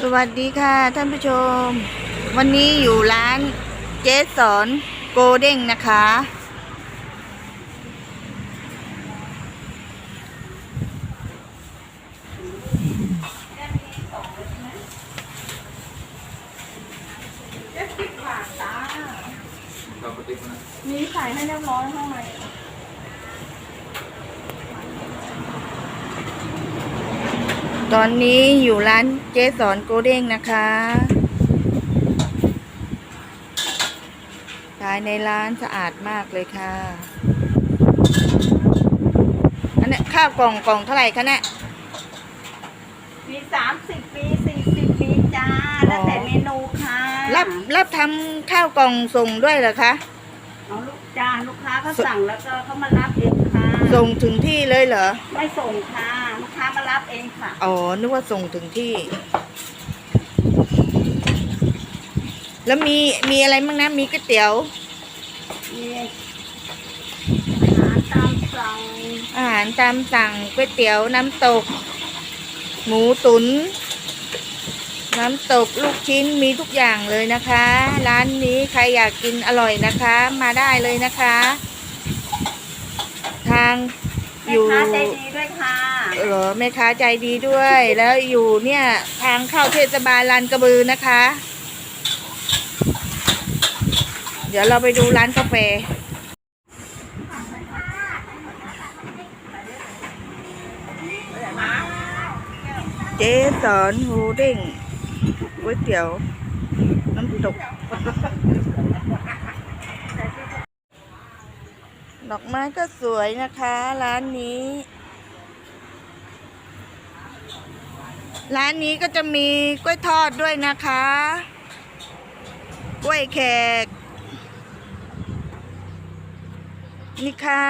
สวัสดีค่ะท่านผู้ชม วันนี้อยู่ร้านเจสอนโกเด้งนะคะมีใส่ให้เรียบร้อยข้างใน ตอนนี้อยู่ร้านเจสอนโกเด้งนะคะภายในร้านสะอาดมากเลยค่ะ อันเนี้ยข้าวกล่องกล่องเท่าไหร่คะเนี่ย มีสามสิบปีสี่สิบปีจ้า แล้วแต่เมนูค่ะรับรับทำข้าวกล่องส่งด้วยเหรอคะเอาลูกจ้าลูกค้าเขาสั่งแล้วก็เขามารับเองค่ะ ส่งถึงที่เลยเหรอ ไม่ส่งค่ะลูกค้ามา รับเองค่ะ อ๋อ นึกว่าส่งถึงที่ แล้วมีมีอะไรบ้างนะ มีก๋วยเตี๋ยว มีอาหารตามสั่งอาหารตามสั่งก๋วยเตี๋ยวน้ำตก หมูตุนน้ำตกลูกชิ้นมีทุกอย่างเลยนะคะ ร้านนี้ใครอยากกินอร่อยนะคะ มาได้เลยนะคะ ทาง อแม่ยู่ค้าใจดีด้วยค่ะเหรอแม่ค้าใจดีด้วย แล้วอยู่เนี่ยทางเข้าเทศบาลลานกระบือนะคะ เดี๋ยวเราไปดูร้านกาแฟเจ๊สอนโฮเด้งก๋วยเตี๋ยว น้ำตก ดอกไม้ก็สวยนะคะ ร้านนี้ ร้านนี้ก็จะมีกล้วยทอดด้วยนะคะ กล้วยแขก นี่ค่ะ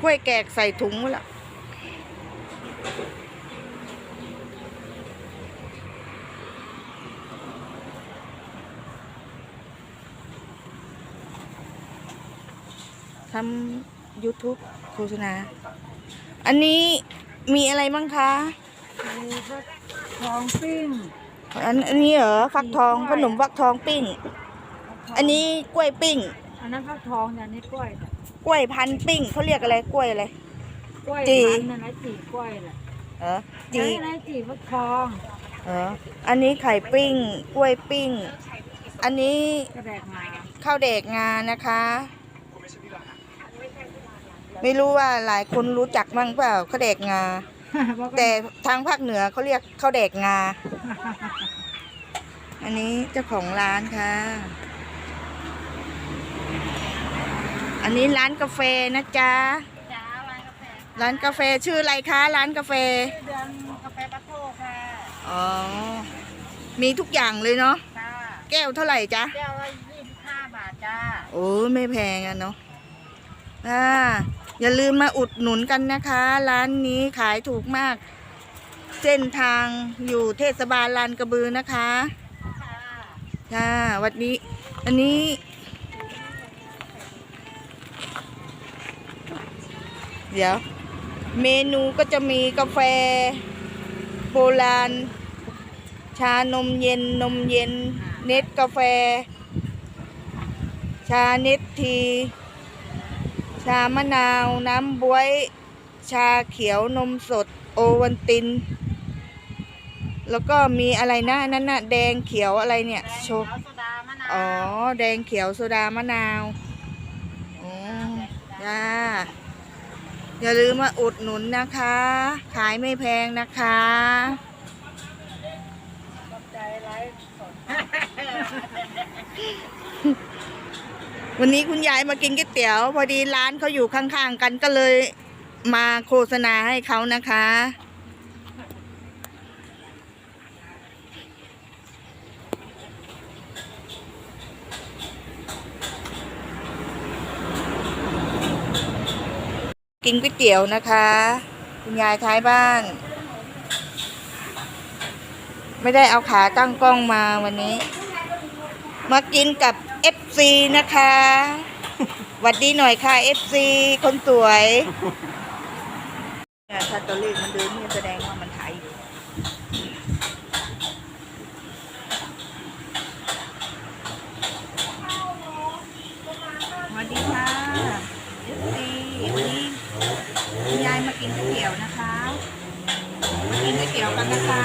กล้วยแขกใส่ถุงไว้ละ ทำ YouTube โฆษณา อันนี้มีอะไรบ้างคะมีก็ทองปิ้งอันอันนี้เหรอฟักทองขนมฟักทองปิ้ง อันนี้กล้วยปิ้ง อันนั้นฟักทองเนี่ยนี่กล้วยน่ะกล้วยพันธุ์ปิ้งเขาเรียกอะไรกล้วยอะไร กล้วยจี พันธุ์นั่นนะจีกล้วยแหละเออจีจี อะไรจีฟักทองเอออันนี้ไข่ปิ้งกล้วยปิ้ง อันนี้กระแดกมาข้าวเด็กงานะคะ ไม่รู้ว่าหลายคนรู้จักบ้างเปล่าข้าวเด็กงา แต่ทางภาคเหนือเขาเรียกข้าวเด็กงา อันนี้เจ้าของร้านค่ะ อันนี้ร้านกาแฟนะจ๊ะ จ้าร้านกาแฟร้านกาแฟชื่ออะไรคะ ร้านกาแฟเดือนกาแฟปัตโต้ค่ะอ๋อ มีทุกอย่างเลยเนาะ จ้าแก้วเท่าไหร่จ๊ะ แก้วละยี่สิบห้าบาทจ้า โอ้ไม่แพงอะเนาะ อ่าอย่าลืมมาอุดหนุนกันนะคะ ร้านนี้ขายถูกมาก เส้นทางอยู่เทศบาลลานกระบือนะคะค่ะค่ะวันนี้อันนี้เดี๋ยวเมนูก็จะมีกาแฟ โบราณ ชานมเย็นนมเย็น เน็ตกาแฟ ชาเน็ตที ชามะนาว น้ำบวย ชาเขียวนมสด โอวันติน แล้วก็มีอะไรนะนั่นน่ะแดงเขียวอะไรเนี่ย โชว์อ๋อ แดงเขียวโซดามะนาวอ๋อจ้าอย่าลืมมาอุดหนุนนะคะ ขายไม่แพงนะคะใจไลฟ์สด วันนี้คุณยายมากินก๋วยเตี๋ยว พอดีร้านเขาอยู่ข้างๆกันก็เลยมาโฆษณาให้เขานะคะ กินก๋วยเตี๋ยวนะคะ คุณยายท้ายบ้าน ไม่ได้เอาขาตั้งกล้องมาวันนี้ มากินกับ FC นะคะหวัดดีหน่อยค่ะ FC คนสวยถ้าตัวเลขมันเดินนี่แสดงว่ามันถ่ายอยู่สวัสดีค่ะเอฟซีวันนี้คุณยายมากินก๋วยเตี๋ยวนะคะมากินก๋วยเตี๋ยวกันนะคะ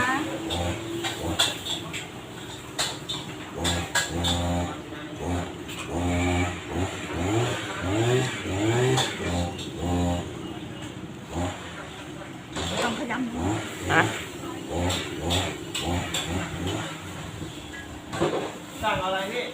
ต้องข ยำหัวอะสั่งอะไรพี่